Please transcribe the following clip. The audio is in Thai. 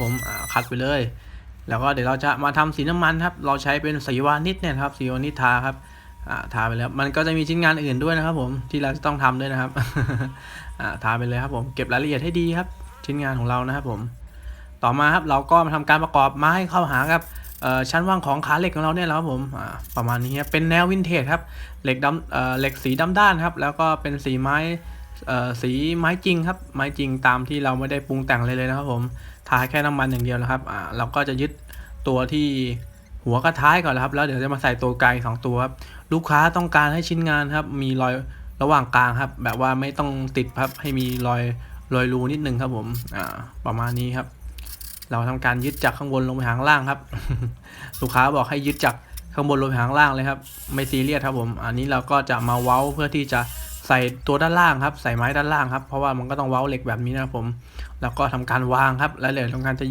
ผมอ่าขัดไปเลย แล้วก็เดี๋ยวเราจะมาทำสีน้ำมันครับ เราใช้เป็นสีวานิชเนี่ยครับสีวานิชทาครับทาไปแล้ว มันก็จะมีชิ้นงานอื่นด้วยนะครับ ผมที่เราจะต้องทำด้วยนะครับทาไปเลยครับผมเก็บรายละเอียดให้ดีครับ ชิ้นงานของเรานะครับผม ต่อมาครับเราก็มาทำการประกอบไม้เข้าหากับชั้นวางของขาเหล็กของเราเนี่ยแล้วครับผมประมาณนี้ครับเป็นแนววินเทจครับเหล็กดำเหล็กสีดำด้านครับ แล้วก็เป็นสีไม้ สีไม้จริงครับ ไม้จริงตามที่เราไม่ได้ปรุงแต่งเลยเลยนะครับผมทาแค่น้ำมันอย่างเดียวนะครับอ่าเราก็จะยึดตัวที่หัวกระท้ายก่อนนะครับ แล้วเดี๋ยวจะมาใส่ตัวไกลสองตัวครับลูกค้าต้องการให้ชิ้นงานครับ มีรอยระหว่างกลางครับ แบบว่าไม่ต้องติดครับให้มีรอยรอยรูนิดนึงครับผมอ่าประมาณนี้ครับ เราทำการยึดจากข้างบนลงไปข้างล่างครับ ลูกค้าบอกให้ยึดจากข้างบนลงไปข้างล่างเลยครับ ไม่ซีเรียสครับผม อันนี้เราก็จะมาเว้าเพื่อที่จะ ใส่ตัวด้านล่างครับ ใส่ไม้ด้านล่างครับ เพราะว่ามันก็ต้องเว้าเหล็กแบบนี้นะครับผม แล้วก็ทำการวางครับ แล้วเดี๋ยวทำการจะ